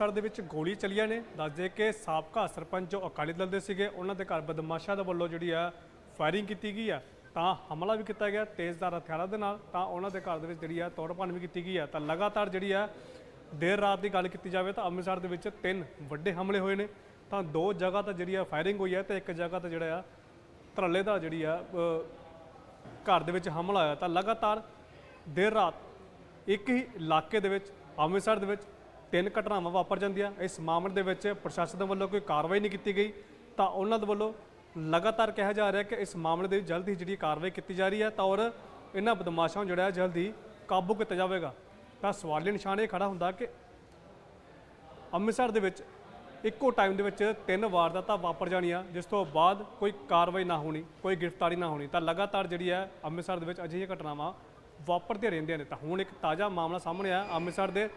Sir ਦੇ ਵਿੱਚ ਗੋਲੀ ਚੱਲੀਆਂ ਨੇ। ਦੱਸਦੇ ਕਿ ਸਾਬਕਾ ਸਰਪੰਚ ਜੋ ਅਕਾਲੀ ਦਲ ਦੇ ਸੀਗੇ, ਉਹਨਾਂ ਦੇ ਘਰ ਬਦਮਾਸ਼ਾਂ ਦੇ ਵੱਲੋਂ ਜਿਹੜੀ ਆ ਫਾਇਰਿੰਗ ਕੀਤੀ ਗਈ ਆ। ਤਾਂ ਹਮਲਾ ਵੀ ਕੀਤਾ ਗਿਆ ਤੇਜ਼ਦਾਰ ਹਥਿਆਰਾਂ ਦੇ ਨਾਲ, ਤਾਂ ਉਹਨਾਂ ਦੇ ਘਰ ਦੇ ਵਿੱਚ ਜਿਹੜੀ ਆ ਤੋੜ ਭੰਨ ਵੀ ਕੀਤੀ ਗਈ ਆ। ਤਾਂ ਲਗਾਤਾਰ ਜਿਹੜੀ ਆ ਦੇਰ ਰਾਤ ਦੀ ਗੱਲ ਕੀਤੀ ਜਾਵੇ ਤਾਂ ਅੰਮ੍ਰਿਤਸਰ ਦੇ ਵਿੱਚ ਤਿੰਨ ਵੱਡੇ ਹਮਲੇ ਹੋਏ ਨੇ। ਤਾਂ ਦੋ ਜਗ੍ਹਾ ਤਾਂ ਜਿਹੜੀ ਆ ਫਾਇਰਿੰਗ ਹੋਈ ਹੈ ਤੇ ਇੱਕ ਜਗ੍ਹਾ ਤੇ ਜਿਹੜਾ ਆ ਧਰਲੇ ਦਾ ਜਿਹੜੀ ਆ ਘਰ ਦੇ ਵਿੱਚ ਹਮਲਾ ਹੋਇਆ। ਤਾਂ ਲਗਾਤਾਰ ਦੇਰ ਰਾਤ ਇੱਕ ਹੀ ਇਲਾਕੇ ਦੇ ਵਿੱਚ, ਅੰਮ੍ਰਿਤਸਰ ਦੇ ਵਿੱਚ ਤਿੰਨ ਘਟਨਾਵਾਂ ਵਾਪਰ ਜਾਂਦੀਆਂ। ਇਸ ਮਾਮਲੇ ਦੇ ਵਿੱਚ ਪ੍ਰਸ਼ਾਸਨ ਦੇ ਵੱਲੋਂ ਕੋਈ ਕਾਰਵਾਈ ਨਹੀਂ ਕੀਤੀ ਗਈ। ਤਾਂ ਉਹਨਾਂ ਦੇ ਵੱਲੋਂ ਲਗਾਤਾਰ ਕਿਹਾ ਜਾ ਰਿਹਾ ਕਿ ਇਸ ਮਾਮਲੇ ਦੇ ਵਿੱਚ ਜਲਦ ਹੀ ਜਿਹੜੀ ਕਾਰਵਾਈ ਕੀਤੀ ਜਾ ਰਹੀ ਹੈ, ਤਾਂ ਔਰ ਇਹਨਾਂ ਬਦਮਾਸ਼ਾਂ ਨੂੰ ਜਿਹੜਾ ਹੈ ਜਲਦ ਕਾਬੂ ਕੀਤਾ ਜਾਵੇਗਾ। ਤਾਂ ਸਵਾਲੀ ਨਿਸ਼ਾਨ ਇਹ ਖੜਾ ਹੁੰਦਾ ਕਿ ਅੰਮ੍ਰਿਤਸਰ ਦੇ ਵਿੱਚ ਇੱਕੋ ਟਾਈਮ ਦੇ ਵਿੱਚ ਤਿੰਨ ਵਾਰਦਾਤਾਂ ਵਾਪਰ ਜਾਣੀਆਂ, ਜਿਸ ਤੋਂ ਬਾਅਦ ਕੋਈ ਕਾਰਵਾਈ ਨਾ ਹੋਣੀ, ਕੋਈ ਗ੍ਰਿਫਤਾਰੀ ਨਾ ਹੋਣੀ। ਤਾਂ ਲਗਾਤਾਰ ਜਿਹੜੀ ਹੈ ਅੰਮ੍ਰਿਤਸਰ ਦੇ ਵਿੱਚ ਅਜਿਹੀਆਂ ਘਟਨਾਵਾਂ ਵਾਪਰਦੀਆਂ ਰਹਿੰਦੀਆਂ ਨੇ। ਤਾਂ ਹੁਣ ਇੱਕ ਤਾਜ਼ਾ ਮਾਮਲਾ ਸਾਹਮਣੇ ਆਇਆ। ਅੰਮ੍ਰਿਤਸਰ ਦੇ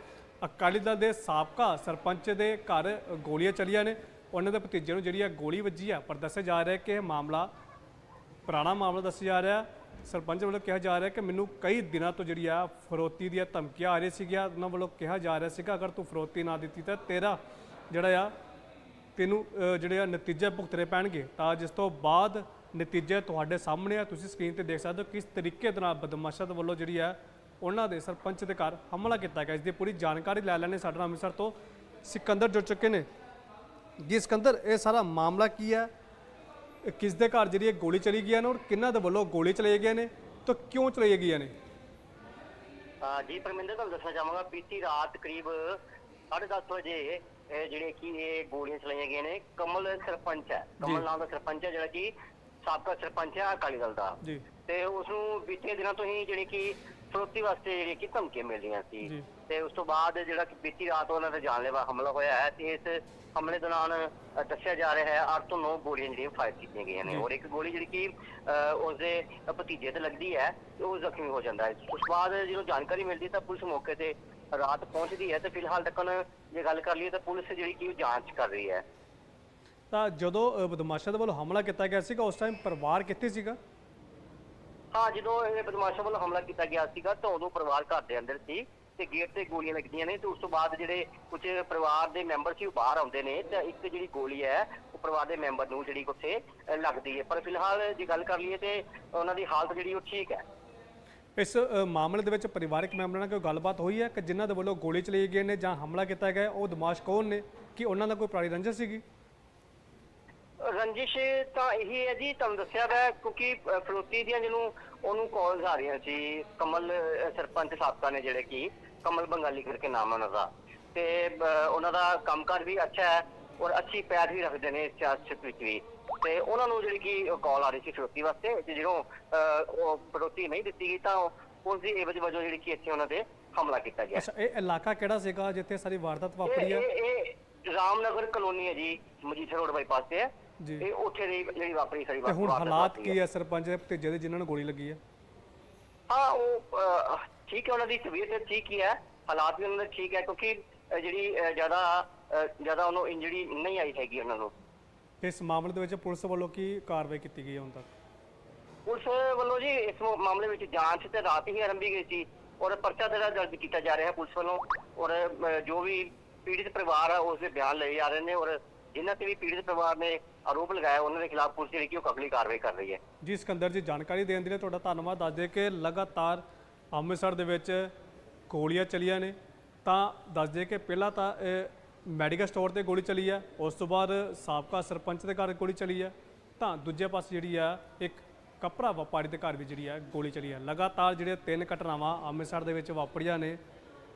ਅਕਾਲੀ ਦਲ ਦੇ ਸਾਬਕਾ ਸਰਪੰਚ ਦੇ ਘਰ ਗੋਲੀਆਂ ਚੱਲੀਆਂ ਨੇ। ਉਹਨਾਂ ਦੇ ਭਤੀਜੇ ਨੂੰ ਜਿਹੜੀ ਆ ਗੋਲੀ ਵੱਜੀ ਆ, ਪਰ ਦੱਸਿਆ ਜਾ ਰਿਹਾ ਕਿ ਇਹ ਮਾਮਲਾ ਪੁਰਾਣਾ ਮਾਮਲਾ ਦੱਸਿਆ ਜਾ ਰਿਹਾ। ਸਰਪੰਚ ਵੱਲੋਂ ਕਿਹਾ ਜਾ ਰਿਹਾ ਕਿ ਮੈਨੂੰ ਕਈ ਦਿਨਾਂ ਤੋਂ ਜਿਹੜੀ ਆ ਫਰੋਤੀ ਦੀਆਂ ਧਮਕੀਆਂ ਆ ਰਹੀਆਂ ਸੀਗੀਆਂ। ਉਹਨਾਂ ਵੱਲੋਂ ਕਿਹਾ ਜਾ ਰਿਹਾ ਸੀਗਾ, ਅਗਰ ਤੂੰ ਫਰੋਤੀ ਨਾ ਦਿੱਤੀ ਤਾਂ ਤੇਰਾ ਜਿਹੜਾ ਆ, ਤੈਨੂੰ ਜਿਹੜੇ ਆ ਨਤੀਜੇ ਭੁਗਤਣੇ ਪੈਣਗੇ। ਤਾਂ ਜਿਸ ਤੋਂ ਬਾਅਦ ਨਤੀਜੇ ਤੁਹਾਡੇ ਸਾਹਮਣੇ ਆ। ਤੁਸੀਂ ਸਕਰੀਨ ਤੇ ਦੇਖ ਸਕਦੇ ਹੋ ਕਿਸ ਤਰੀਕੇ ਦੇ ਨਾਲ ਬਦਮਾਸ਼ਾਂ ਦੇ ਵੱਲੋਂ ਜਿਹੜੀ ਆ ਉਹਨਾਂ ਦੇ ਸਰਪੰਚ ਦੇ ਘਰ ਹਮਲਾ ਕੀਤਾ ਗਿਆ। ਇਸ ਦੀ ਪੂਰੀ ਜਾਣਕਾਰੀ ਲੈ ਲੈਣੇ ਸਾਡੇ ਨਾਲ ਅੰਮ੍ਰਿਤਸਰ ਤੋਂ ਸਿਕੰਦਰ ਜੁੜ ਚੁੱਕੇ ਨੇ। ਜੀ ਸਿਕੰਦਰ ਇਹ ਸਾਰਾ ਮਾਮਲਾ ਕੀ ਹੈ? ਕਿਸ ਦੇ ਘਰ ਜਿਹੜੀ ਇਹ ਗੋਲੀ ਚਲੀ ਗਈ ਹੈ ਨਾ ਔਰ ਕਿਹਨਾਂ ਦੇ ਵੱਲੋਂ ਗੋਲੀ ਚਲਾਈ ਗਈਆਂ ਨੇ? ਤਾਂ ਕਿਉਂ ਚਲਾਈ ਗਈਆਂ ਨੇ? ਜੀ ਪਰਮਿੰਦਰ ਤੁਹਾਨੂੰ ਦੱਸਣਾ ਚਾਹਾਂਗਾ ਬੀਤੀ ਰਾਤ ਕਰੀਬ 10:30 ਵਜੇ ਜਿਹੜੇ ਕਿ ਇਹ ਗੋਲੀਆਂ ਚਲਾਈਆਂ ਗਈਆਂ ਨੇ ਕਮਲ ਸਰਪੰਚ ਹੈ। ਕਮਲ ਨਾਮ ਦਾ ਸਰਪੰਚ ਹੈ ਜਿਹੜਾ ਕਿ ਸਾਬਕਾ ਸਰਪੰਚ ਹੈ ਅਕਾਲੀ ਦਲ ਦਾ। ਜੀ। ਤੇ ਉਸ ਨੂੰ ਬੀਤੇ ਦਿਨਾਂ ਤੋਂ ਹੀ ਜਿਹੜੀ ਕਿ ਫਰੋਤੀ ਵਾਸਤੇ ਜਿਹੜੀ ਕਿ ਧਮਕੀਆਂ ਮਿਲ ਰਹੀਆਂ ਜੀ। ਸੀ ਤੇ ਉਸ ਤੋਂ ਬਾਅਦ ਜਿਹੜਾ ਕਿ ਬੀਤੀ ਰਾਤ ਉਹਨਾਂ ਤੇ ਜਾਨਲੇਵਾ ਹਮਲਾ ਹੋਇਆ ਹੈ ਤੇ ਇਸ ਹਮਲੇ ਦੌਰਾਨ ਦੱਸਿਆ ਜਾ ਰਿਹਾ ਹੈ 8 ਤੋਂ 9 ਗੋਲੀਆਂ ਜਿਹੜੀਆਂ ਫਾਇਰ ਕੀਤੀਆਂ ਗਈਆਂ ਨੇ ਔਰ ਇੱਕ ਗੋਲੀ ਜਿਹੜੀ ਕਿ ਅ, ਉਸਦੇ ਭਤੀਜੇ ਤੇ ਲੱਗਦੀ ਹੈ ਤੇ ਉਹ ਜ਼ਖਮੀ ਹੋ ਜਾਂਦਾ ਹੈ। ਉਸ ਬਾਅਦ ਜਦੋਂ ਜਾਣਕਾਰੀ ਮਿਲਦੀ ਤਾਂ ਪੁਲਿਸ ਮੌਕੇ ਤੇ ਰਾਤ ਪਹੁੰਚਦੀ ਹੈ ਤੇ ਫਿਲਹਾਲ ਤੱਕ ਜੇ ਗੱਲ ਕਰ ਲਈਏ ਤਾਂ ਪੁਲਿਸ ਜਿਹੜੀ ਕਿ ਜਾਂਚ ਕਰ ਰਹੀ ਹੈ। ਤਾਂ ਜਦੋਂ ਬਦਮਾਸ਼ਾਂ ਦੇ ਵੱਲੋਂ ਹਮਲਾ ਕੀਤਾ ਗਿਆ ਸੀਗਾ ਉਸ ਟਾਈਮ ਪਰਿਵਾਰ ਕਿੱਥੇ ਸੀਗਾ? ਹਾਂ, ਜਦੋਂ ਇਹ ਬਦਮਾਸ਼ਾਂ ਵੱਲੋਂ ਹਮਲਾ ਕੀਤਾ ਗਿਆ ਸੀਗਾ, ਤਾਂ ਉਦੋਂ ਪਰਿਵਾਰ ਘਰ ਦੇ ਅੰਦਰ ਸੀ ਤੇ ਗੇਟ ਤੇ ਗੋਲੀਆਂ ਲੱਗਦੀਆਂ ਨੇ ਤੇ ਉਸ ਤੋਂ ਬਾਅਦ ਜਿਹੜੇ ਕੁਝ ਪਰਿਵਾਰ ਦੇ ਮੈਂਬਰ ਸੀ ਉਹ ਬਾਹਰ ਆਉਂਦੇ ਨੇ ਤੇ ਇੱਕ ਜਿਹੜੀ ਗੋਲੀ ਹੈ, ਉਹ ਪਰਿਵਾਰ ਦੇ ਮੈਂਬਰ ਨੂੰ ਜਿਹੜੀ ਉੱਥੇ ਲੱਗਦੀ ਹੈ। ਪਰ ਫਿਲਹਾਲ ਜੇ ਗੱਲ ਕਰ ਲਈਏ ਤੇ ਉਹਨਾਂ ਦੀ ਹਾਲਤ ਜਿਹੜੀ ਉਹ ਠੀਕ ਹੈ। ਇਸ ਮਾਮਲੇ ਦੇ ਵਿੱਚ ਪਰਿਵਾਰਕ ਮੈਂਬਰਾਂ ਨਾਲ ਕੋਈ ਗੱਲਬਾਤ ਹੋਈ ਹੈ ਕਿ ਜਿਨ੍ਹਾਂ ਦੇ ਵੱਲੋਂ ਗੋਲੀ ਚਲਾਈ ਗਈ ਨੇ ਜਾਂ ਹਮਲਾ ਕੀਤਾ ਗਿਆ ਉਹ ਬਦਮਾਸ਼ ਕੌਣ ਨੇ? ਕਿ ਉਹਨਾਂ ਦਾ ਕੋਈ ਪੁਰਾਣੀ ਰੰਜਿਸ਼ ਸੀਗੀ? ਰੰਜਿਸ਼ ਤਾਂ ਇਹੀ ਹੈ ਜੀ ਤੁਹਾਨੂੰ ਦੱਸਿਆ ਵੈ ਕਿਉਂਕਿ ਅ, ਫਰੋਤੀ ਦੀਆਂ ਜਿਹਨੂੰ ਉਹਨੂੰ ਕਾਲਸ ਆ ਰਹੀਆਂ ਸੀ ਕਮਲ ਸਰਪੰਚ ਸਾਬਕਾ ਨੇ ਜਿਹੜੇ ਕਿ ਕਮਲ ਬੰਗਾਲੀ ਕਰਕੇ ਨਾਮ ਹੈ ਉਹਨਾਂ ਦਾ। ਤੇ ਅ, ਉਹਨਾਂ ਦਾ ਕੰਮਕਾਰ ਵੀ ਅੱਛਾ ਹੈ ਔਰ ਅੱਛੀ ਪੈਰ ਵੀ ਰੱਖਦੇ ਨੇ ਸਿਆਸਤ ਵਿੱਚ ਵੀ। ਤੇ ਉਹਨਾਂ ਨੂੰ ਜਿਹੜੀ ਕਿ ਕਾਲ ਆ ਰਹੀ ਸੀ ਫਰੋਤੀ ਵਾਸਤੇ ਤੇ ਜਦੋਂ ਅ, ਉਹ ਫਰੋਤੀ ਨਹੀਂ ਦਿੱਤੀ ਗਈ ਤਾਂ ਉਸ ਦੀ ਏਵਜ ਵਜੋਂ ਜਿਹੜੀ ਕਿ ਇੱਥੇ ਉਹਨਾਂ ਤੇ ਹਮਲਾ ਕੀਤਾ ਗਿਆ। ਅੱਛਾ ਇਹ ਇਲਾਕਾ ਕਿਹੜਾ ਸੀਗਾ ਜਿੱਥੇ ਸਾਰੀ ਵਾਰਦਾਤ ਵਾਪਰੀ ਇਹ ਹੈ ਇਹ- ਇਹ ਰਾਮਨਗਰ ਕਲੋਨੀ ਹੈ ਜੀ ਮਜੀਠਾ ਰੋਡ ਬਾਈਪਾਸ ਤੇ ਹੈ। ਇਹ ਉੱਥੇ ਦੀ ਜਿਹੜੀ ਵਾਪਰੀ ਸਾਰੀ ਤੇ ਹੁਣ ਵਾਰਦਾਤ ਹਾਲਾਤ ਵਾਪਰੀ ਕੀ ਹੈ ਸਰਪੰਚ ਦੇ ਭਤੀਜੇ ਦੇ ਜਿਨ੍ਹਾਂ ਨੂੰ ਗੋਲੀ ਲੱਗੀ ਹੈ ਹਾਂ ਉਹ ਅਹ, ਠੀਕ ਹੈ ਉਹਨਾਂ ਦੀ ਤਬੀਅਤ ਠੀਕ ਹੀ ਹੈ। ਹਾਲਾਤ ਵੀ ਉਹਨਾਂ ਦੇ ਠੀਕ ਹੈ ਕਿਉਂਕਿ ਅਹ, ਜਿਹੜੀ ਅਹ, ਜ਼ਿਆਦਾ ਅਹ, ਜ਼ਿਆਦਾ ਉਹਨੂੰ ਇੰਜਰੀ ਨਹੀਂ ਆਈ ਹੈਗੀ ਉਹਨਾਂ ਨੂੰ। ਇਸ ਮਾਮਲੇ ਦੇ ਵਿੱਚ ਪੁਲਿਸ ਵੱਲੋਂ ਕੀ ਕਾਰਵਾਈ ਕੀਤੀ ਗਈ ਹੈ ਹੁਣ ਤੱਕ? ਪੁਲਿਸ ਵੱਲੋਂ ਜੀ ਇਸ ਮ- ਮਾਮਲੇ ਵਿੱਚ ਜਾਂਚ ਤੇ ਰਾਤ ਹੀ ਆਰੰਭੀ ਗਈ ਸੀ ਔਰ ਪਰਚਾ ਜਿਹੜਾ ਦਰਜ ਕੀਤਾ ਜਾ ਰਿਹਾ ਹੈ ਪੁਲਿਸ ਵੱਲੋਂ ਔਰ ਜੋ ਵੀ ਪੀੜਿਤ ਪਰਿਵਾਰ ਹੈ ਉਸ ਦੇ ਬਿਆਨ ਲਏ ਜਾ ਰਹੇ ਨੇ ਔਰ ਜਿਨ੍ਹਾਂ ਤੇ ਵੀ ਪੀੜਿਤ ਪਰਿਵਾਰ ਨੇ ਆਰੋਪ ਲਗਾਇਆ, ਉਹਨਾਂ ਦੇ ਖਿਲਾਫ ਪੁਲਿਸ ਜਿਹੜੀ ਕਿ ਉਹ ਅਗਲੀ ਕਾਰਵਾਈ ਕਰ ਰਹੀ ਹੈ। ਜੀ ਸਿਕੰਦਰ ਜੀ, ਜਾਣਕਾਰੀ ਦੇਣ ਦੇ ਲਈ ਤੁਹਾਡਾ ਧੰਨਵਾਦ। ਦੱਸਦੇ ਕਿ ਲਗਾਤਾਰ ਅੰਮ੍ਰਿਤਸਰ ਦੇ ਵਿੱਚ ਗੋਲੀਆਂ ਚਲੀਆਂ ਨੇ। ਤਾਂ ਦੱਸਦੇ ਕਿ ਪਹਿਲਾਂ ਤਾਂ ਇਹ ਮੈਡੀਕਲ ਸਟੋਰ ਤੇ ਗੋਲੀ ਚਲੀ ਹੈ ਉਸ ਤੋਂ ਬਾਅਦ ਸਾਬਕਾ ਸਰਪੰਚ ਦੇ ਘਰ ਗੋਲੀ ਚਲੀ ਹੈ ਤਾਂ ਦੂਜੇ ਪਾਸੇ ਜਿਹੜੀ ਆ, ਇੱਕ ਕੱਪੜਾ ਵਪਾਰੀ ਦੇ ਘਰ ਵੀ ਜਿਹੜੀ ਆ, ਗੋਲੀ ਚਲੀ ਹੈ ਲਗਾਤਾਰ ਜਿਹੜੇ ਤਿੰਨ ਘਟਨਾਵਾਂ ਅੰਮ੍ਰਿਤਸਰ ਦੇ ਵਿੱਚ ਵਾਪਰੀਆਂ ਨੇ,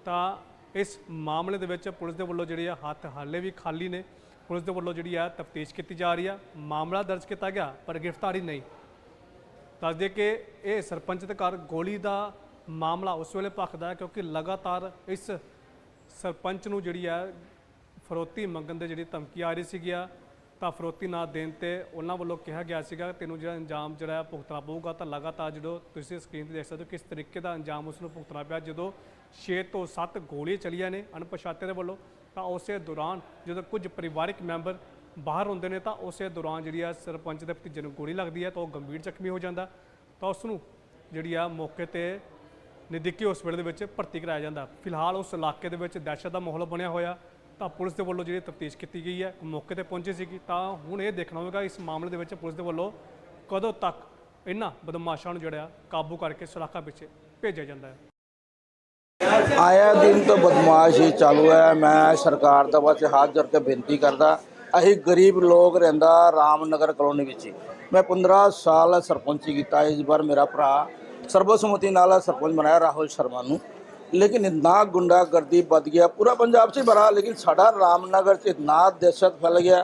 ਤਾਂ ਇਸ ਮਾਮਲੇ ਦੇ ਵਿੱਚ ਪੁਲਿਸ ਦੇ ਵੱਲੋਂ ਜਿਹੜੀ ਆ, ਹੱਥ ਹਾਲੇ ਵੀ ਖਾਲੀ ਨੇ। ਪੁਲਿਸ ਦੇ ਵੱਲੋਂ ਜਿਹੜੀ ਆ ਤਫਤੀਸ਼ ਕੀਤੀ ਜਾ ਰਹੀ ਆ। ਮਾਮਲਾ ਦਰਜ ਕੀਤਾ ਗਿਆ, ਪਰ ਗ੍ਰਿਫਤਾਰੀ ਨਹੀਂ। ਦੱਸ ਦੇ ਕਿ ਇਹ ਸਰਪੰਚ ਦੇ ਘਰ ਗੋਲੀ ਦਾ ਮਾਮਲਾ ਉਸ ਵੇਲੇ ਭਖਦਾ ਕਿਉਂਕਿ ਲਗਾਤਾਰ ਇਸ ਸਰਪੰਚ ਨੂੰ ਜਿਹੜੀ ਹੈ ਫਰੋਤੀ ਮੰਗਣ ਦੇ ਜਿਹੜੀ ਧਮਕੀ ਆ ਰਹੀ ਸੀਗੀ ਆ, ਤਾਂ ਫਰੋਤੀ ਨਾ ਦੇਣ ਤੇ ਉਹਨਾਂ ਵੱਲੋਂ ਕਿਹਾ ਗਿਆ ਸੀਗਾ ਕਿ ਤੈਨੂੰ ਜਿਹੜਾ ਅੰਜਾਮ ਜਿਹੜਾ ਭੁਗਤਣਾ ਪਊਗਾ, ਤਾਂ ਲਗਾਤਾਰ ਜਦੋਂ ਤੁਸੀਂ ਸਕਰੀਨ ਤੇ ਦੇਖ ਸਕਦੇ ਹੋ ਕਿਸ ਤਰੀਕੇ ਦਾ ਅੰਜਾਮ ਉਸ ਨੂੰ ਭੁਗਤਣਾ ਪਿਆ। ਜਦੋਂ 6 ਤੋਂ 7 ਗੋਲੀਆਂ ਚਲੀਆਂ ਨੇ ਅਣਪਛਾਤੇ ਦੇ ਵੱਲੋਂ। ਤਾਂ ਉਸੇ ਦੌਰਾਨ ਜਦੋਂ ਕੁਝ ਪਰਿਵਾਰਕ ਮੈਂਬਰ ਬਾਹਰ ਹੁੰਦੇ ਨੇ ਤਾਂ ਉਸੇ ਦੌਰਾਨ ਜਿਹੜੀ ਆ ਸਰਪੰਚ ਦੇ ਭਤੀਜੇ ਨੂੰ ਗੋਲੀ ਲੱਗਦੀ ਹੈ ਤਾਂ ਉਹ ਗੰਭੀਰ ਜ਼ਖਮੀ ਹੋ ਜਾਂਦਾ। ਤਾਂ ਉਸ ਨੂੰ ਜਿਹੜੀ ਆ ਮੌਕੇ ਤੇ ਨਜ਼ਦੀਕੀ ਹਸਪੀਟਲ ਦੇ ਵਿੱਚ ਭਰਤੀ ਕਰਾਇਆ ਜਾਂਦਾ। ਫਿਲਹਾਲ ਉਸ ਇਲਾਕੇ ਦੇ ਵਿੱਚ ਦਹਿਸ਼ਤ ਦਾ ਮਾਹੌਲ ਬਣਿਆ ਹੋਇਆ। ਤਾਂ ਪੁਲਿਸ ਦੇ ਵੱਲੋਂ ਜਿਹੜੀ ਤਫਤੀਸ਼ ਕੀਤੀ ਗਈ ਹੈ ਮੌਕੇ ਤੇ ਪਹੁੰਚੀ ਸੀਗੀ। ਤਾਂ ਹੁਣ ਇਹ ਦੇਖਣਾ ਹੋਵੇਗਾ ਇਸ ਮਾਮਲੇ ਦੇ ਵਿੱਚ ਪੁਲਿਸ ਦੇ ਵੱਲੋਂ ਕਦੋਂ ਤੱਕ ਇਹਨਾਂ ਬਦਮਾਸ਼ਾਂ ਨੂੰ ਜਿਹੜਾ ਕਾਬੂ ਕਰਕੇ ਸੁਰਾਖਾਂ ਪਿੱਛੇ ਭੇਜਿਆ ਜਾਂਦਾ ਹੈ। ਆਇਆ ਦਿਨ ਤੋਂ ਬਦਮਾਸ਼ ਹੀ ਚਾਲੂ ਹੈ। ਮੈਂ ਸਰਕਾਰ ਦਾ ਬਸ ਹੱਥ ਜੋੜ ਕੇ ਬੇਨਤੀ ਕਰਦਾ, ਅਸੀਂ ਗਰੀਬ ਲੋਕ ਰਹਿੰਦਾ ਰਾਮਨਗਰ ਕਲੋਨੀ ਵਿੱਚ ਮੈਂ 15 ਸਾਲ ਸਰਪੰਚੀ ਕੀਤਾ ਇਸ ਵਾਰ ਮੇਰਾ ਭਰਾ। ਸਰਬਸਮਤੀ ਨਾਲ ਸਰਪੰਚ ਬਣਾਇਆ ਰਾਹੁਲ ਸ਼ਰਮਾ ਨੂੰ। ਲੇਕਿਨ ਇਤਨਾ ਗੁੰਡਾਗਰਦੀ ਵੱਧ ਗਿਆ। ਪੂਰਾ ਪੰਜਾਬ 'ਚ ਭਰਾ ਲੇਕਿਨ ਸਾਡਾ ਰਾਮਨਗਰ 'ਚ ਇਤਨਾ ਦਹਿਸ਼ਤ ਫੈਲ ਗਿਆ।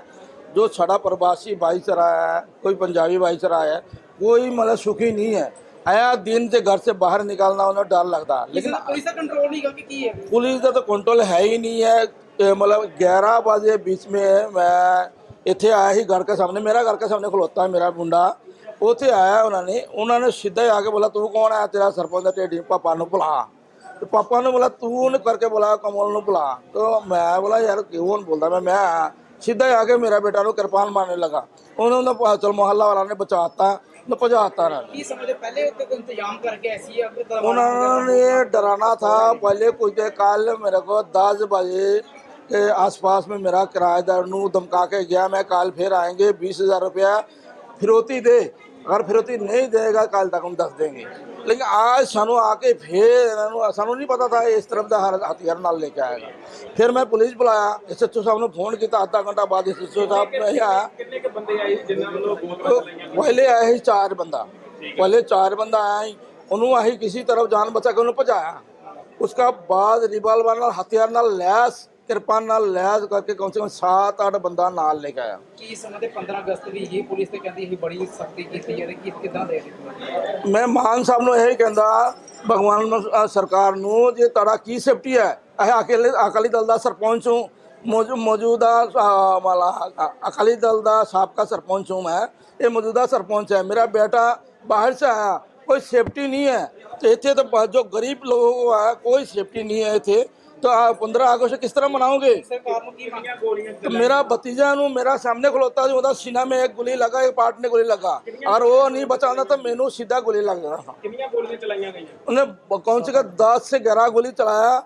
ਜੋ ਸਾਡਾ ਪ੍ਰਵਾਸੀ ਭਾਈਚਾਰਾ ਹੈ ਕੋਈ ਪੰਜਾਬੀ ਭਾਈਚਾਰਾ ਹੈ ਕੋਈ ਮਤਲਬ ਸੁਖੀ ਨਹੀਂ ਹੈ। आया दिन से घर से बाहर निकालना उन्हें डर लगता लेकिन ਪੁਲਿਸ ਦਾ ਕੰਟਰੋਲ ਨਹੀਂ ਗਾ ਕਿ ਕੀ ਹੈ पुलिस का तो कंट्रोल है ही नहीं है ए, मतलब ग्यारह बजे बीच में मैं इतने आया ही घर के सामने मेरा घर के सामने खलोता है मेरा मुंडा ਉੱਥੇ ਆਇਆ ਉਹਨਾਂ ਨੇ ਉਹਨਾਂ ਨੇ ਸਿੱਧਾ ਹੀ ਆ ਕੇ ਬੋਲਾ ਤੂੰ ਕੌਣ ਹੈ ਤੇਰਾ ਸਰਪੰਚ ਦਾ ਢੇਡੀ ਪਾਪਾ ਨੂੰ ਬੁਲਾ ਤੇ ਪਾਪਾ ਨੂੰ ਬੋਲਾ ਤੂੰ ਉਹਨੇ ਕਰਕੇ ਬੁਲਾ ਕਮਲ ਨੂੰ ਬੁਲਾ ਤਾਂ ਮੈਂ ਬੋਲਾ ਯਾਰ ਕਿਉਂ ਬੋਲਦਾ ਮੈਂ ਮੈਂ ਆਇਆ। ਸਿੱਧਾ ਹੀ ਆ ਕੇ ਮੇਰਾ ਬੇਟਾ ਨੂੰ ਕਿਰਪਾਨ ਮਾਰਨੇ ਲਗਾ ਉਹਨੂੰ ਨਾ ਪਤਾ ਚਲ ਮੁਹੱਲਾ ਵਾਲਾ ਨੇ ਬਚਾਤਾ न पजा तारा की समझे पहले तक इंतजाम करके ऐसी उन्होंने डराना था पहले कुछ देर काल मेरे को दस बजे के आसपास में मेरा किराएदार नू धमका के गया मैं काल फिर आएंगे बीस हज़ार रुपया फिरौती दे अगर फिरौती नहीं देगा कल तक हम दस देंगे लेकिन आज सानू आके फिर सानू नहीं पता था इस तरफ का हथियार नाल लेके आएगा फिर मैं पुलिस बुलाया एस एच ओ साहब ने फोन किया अद्धा घंटा बाद एस एच ओ साहब नहीं आया पहले आया ही चार बंदा पहले चार बंदा आया उन्होंने आही किसी तरफ जान बचा के उन्होंने भजाया उसका बाद रिवाल्वर हथियार लैस ਕਿਰਪਾ ਨਾਲ ਲੈਜ ਕਰਕੇ ਕਮ ਸੇ ਕਮ 7-8 ਬੰਦਾ ਨਾਲ ਲੈ ਕੇ ਆਇਆ। ਕੀ ਇਸ ਤੇ 15 ਅਗਸਤ ਵੀ ਇਹ ਪੁਲਿਸ ਤੇ ਕਹਿੰਦੀ ਇਹ ਬੜੀ ਸਖਤੀ ਕੀਤੀ ਜਾ ਕਿ ਕਿਦਾਂ ਦੇ ਮੈਂ ਮਾਨ ਸਾਹਿਬ ਨੂੰ ਇਹ ਕਹਿੰਦਾ ਭਗਵਾਨ ਸਰਕਾਰ ਨੂੰ ਜੇ ਤੁਹਾਡਾ ਕੀ ਸੇਫਟੀ ਹੈ ਇਹ ਅਕੇਲੇ ਅਕਾਲੀ ਦਲ ਦਾ ਸਰਪੰਚ ਹੂੰ। ਮੌਜੂਦਾ ਵਾਲਾ ਅਕਾਲੀ ਦਲ ਦਾ ਸਾਬਕਾ ਸਰਪੰਚ ਹੂੰ ਮੈਂ। ਇਹ ਮੌਜੂਦਾ ਸਰਪੰਚ ਹੈ। ਮੇਰਾ ਬੇਟਾ ਬਾਹਰ ਸੇ ਆਇਆ। ਕੋਈ ਸੇਫਟੀ ਨਹੀਂ ਹੈ। ਤੇ ਇੱਥੇ ਤਾਂ ਜੋ ਗਰੀਬ ਲੋਕ ਹੈ ਕੋਈ ਸੇਫਟੀ ਨਹੀਂ ਹੈ ਇੱਥੇ। तो आप पंद्रह अगस्त किस तरह मनाओगे मेरा भतीजा नु मेरा सामने खलोता जो ਉਹਦਾ ਸੀਨਾ ਮੇ ਇੱਕ ਗੋਲੀ ਲਗਾ ਇੱਕ ਪਾਰਟ ਨੇ ਗੋਲੀ ਲਗਾ ਔਰ ਉਹ ਨਹੀਂ ਬਚਾਉਂਦਾ ਤਾਂ ਮੈਨੂੰ ਸਿੱਧਾ ਗੋਲੀ ਲੱਗ ਰਹਾ ਕਿੰਨੀਆਂ ਗੋਲੀਆਂ ਚਲਾਈਆਂ ਗਈਆਂ ਉਹਨੇ ਕੌਣ ਸੀਗਾ 10 ਸੇ 11 ਗੋਲੀ ਚਲਾਇਆ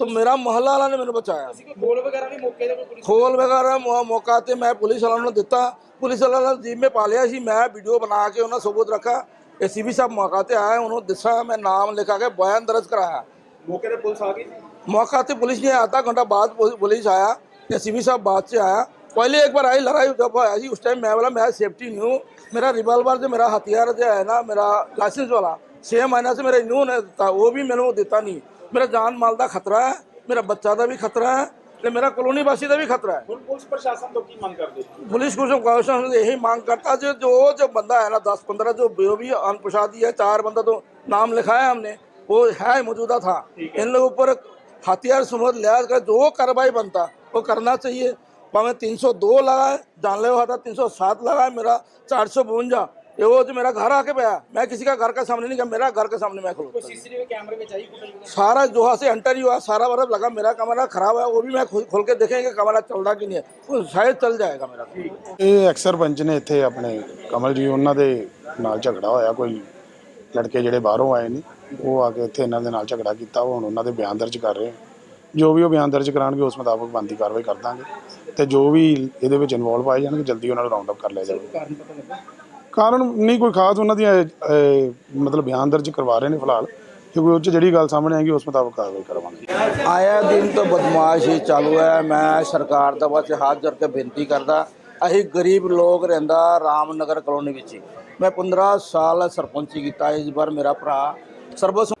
तो मेरा मोहल्ला वाला ने मैंने बचाया खोल वगैरह भी मौके पे खोल वगैरह मौका ते मैं पुलिस वालों ने दिता पुलिस वालों ने जीप में पा लिया सी मैं वीडियो बना के उन्हें सबूत रखा एसीबी साहब मौका ते आए उन्होंने दिशा मैं नाम लिखा के बयान दर्ज कराया मौके पे पुलिस आ गई मौका पे पुलिस ने आधा घंटा बाद पुलिस पुलिस आया एसीबी साहब बाद से आया पहले एक बार आई लड़ाई जब आया जी उस टाइम मैं बोला मैं सेफ्टी नहीं हूँ मेरा रिवॉल्वर जो मेरा हथियार जो है ना मेरा लाइसेंस वाला छः महीने से मेरा इन्हों ने दिता वो भी मैंने वो देता नहीं मेरा जान माल का खतरा है मेरा बच्चा का भी खतरा है ਤੇ ਮੇਰਾ ਕਲੋਨੀ ਵਾਸੀ ਦਾ ਵੀ ਖਤਰਾ ਹੈ ਹੁਣ ਪੁਲਿਸ ਪ੍ਰਸ਼ਾਸਨ ਤੋਂ ਕੀ ਮੰਗ ਕਰਦੇ पुलिस को क्वेश्चन यही मांग करता जो जो जो बंदा है ना दस पंद्रह जो जो भी अनपुषादी है चार बंदा तो नाम लिखाया हमने वो है मौजूदा था इन लोगों पर हथियार समझ लिहाज का जो कार्रवाई बनता वो करना चाहिए भावे तीन सौ दो लगाए जानलेवा था तीन सौ सात लगाए मेरा चार सौ बवंजा ये वो जो मेरा घर आके पाया मैं किसी का घर का सामने नहीं गया मेरा घर के सामने मैं खड़ोता ਸੀਸੀਟੀਵੀ ਕੈਮਰੇ ਵਿੱਚ ਆਈ ਫੁਟੇਜ सारा जोहा से एंटर ही हुआ सारा बर्फ लगा मेरा कमरा खराब है वो भी मैं खोल खोल के देखेंगे कमरा चल रहा कि नहीं है वो शायद चल जाएगा मेरा ਇਹ ਅਕਸਰ ਪੰਚ ਨੇ ਇੱਥੇ ਆਪਣੇ ਕਮਲ ਜੀ ਉਹਨਾਂ ਦੇ ਨਾਲ ਝਗੜਾ ਹੋਇਆ ਕੋਈ ਲੜਕੇ ਜਿਹੜੇ ਬਾਹਰੋਂ ਆਏ ਨੇ ਉਹ ਆ ਕੇ ਇੱਥੇ ਇਹਨਾਂ ਦੇ ਨਾਲ ਝਗੜਾ ਕੀਤਾ ਉਹ ਹੁਣ ਉਹਨਾਂ ਦੇ ਬਿਆਨ ਦਰਜ ਕਰ ਰਹੇ। ਜੋ ਵੀ ਉਹ ਬਿਆਨ ਦਰਜ ਕਰਾਉਣਗੇ ਉਸ ਮੁਤਾਬਕ ਬਣਦੀ ਕਾਰਵਾਈ ਕਰ ਦਾਂਗੇ। ਤੇ ਜੋ ਵੀ ਇਹਦੇ ਵਿੱਚ ਇਨਵੋਲਵ ਆਏ ਜਾਣਗੇ ਜਲਦੀ ਉਹਨਾਂ ਨੂੰ ਰਾਉਂਡ ਅਪ ਕਰ ਲਿਆ ਜਾਵੇਗਾ ਕਾਰਨ ਪਤਾ ਲੱਗਾ? ਕਾਰਨ ਨਹੀਂ ਕੋਈ ਖਾਸ ਉਹਨਾਂ ਦੀਆਂ ਅਹ, ਮਤਲਬ ਬਿਆਨ ਦਰਜ ਕਰਵਾ ਰਹੇ ਨੇ ਫਿਲਹਾਲ। ਕੋਈ ਉਹ 'ਚ ਜਿਹੜੀ ਗੱਲ ਸਾਹਮਣੇ ਆਏਗੀ ਉਸ ਮੁਤਾਬਕ ਕਾਰਵਾਈ ਕਰਵਾਵਾਂਗੇ ਆਇਆ ਦਿਨ ਤੋਂ ਬਦਮਾਸ਼ ਹੀ ਚਾਲੂ ਹੈ। ਮੈਂ ਸਰਕਾਰ ਦਾ ਬਸ ਹੱਥ ਜੋੜ ਕੇ ਬੇਨਤੀ ਕਰਦਾ ਅਸੀਂ ਗਰੀਬ ਲੋਕ ਰਹਿੰਦਾ ਰਾਮਨਗਰ ਕਲੋਨੀ ਵਿੱਚ ਹੀ। ਮੈਂ 15 ਸਾਲ ਸਰਪੰਚੀ ਕੀਤਾ ਇਸ ਵਾਰ ਮੇਰਾ ਭਰਾ ਸਰਬਸ